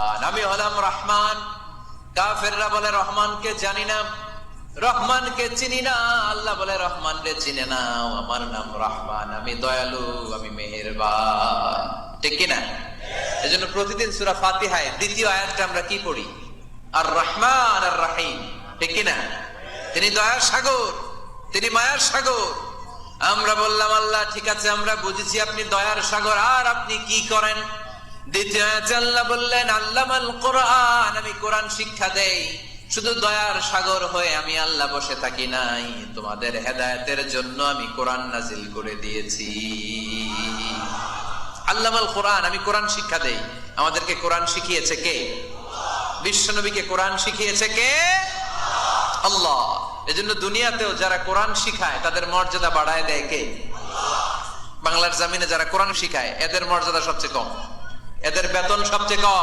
আমি হলাম রহমান। কাফেররা বলে, রহমানকে জানি না। রহমানকে চিনি না। আল্লাহ বলে রহমানকে চিনে না আমার নাম রহমান। আমি দয়ালু, আমি মেহেরবান। ঠিক কিনা? এজন্য প্রতিদিন সুরা ফাতিহায় দ্বিতীয় আয়াতটা আমরা কি পড়ি? আর রহমান, আর রাহিম। ঠিক কিনা? তিনি দয়ার সাগর, তিনি মায়ার সাগর। আমরা বললাম, আল্লাহ, ঠিক আছে, আমরা বুঝেছি আপনি দয়ার সাগর। আর আপনি কি করেন? দ্বিতীয় আল্লাহ বললেন, আল্লামাল কোরআন, আমি কোরআন শিক্ষা দেই। শুধু দয়ার সাগর হয়ে আমি আল্লাহ বসে থাকি নাই। তোমাদের জন্য আমি কোরআন নাজিল করে দিয়েছি। আল্লামাল কোরআন, আমি কোরআন শিক্ষা দেই। আমাদেরকে কোরআন শিখিয়েছে কে? বিশ্বনবীকে কোরআন শিখিয়েছে কে? আল্লাহ। এজন্য দুনিয়াতেও যারা কোরআন শিখায়, তাদের মর্যাদা বাড়ায় দেয় কে? বাংলার জামিনে যারা কোরআন শিখায়, এদের মর্যাদা সবচেয়ে কম। এদের বেতন সবচেয়ে কম।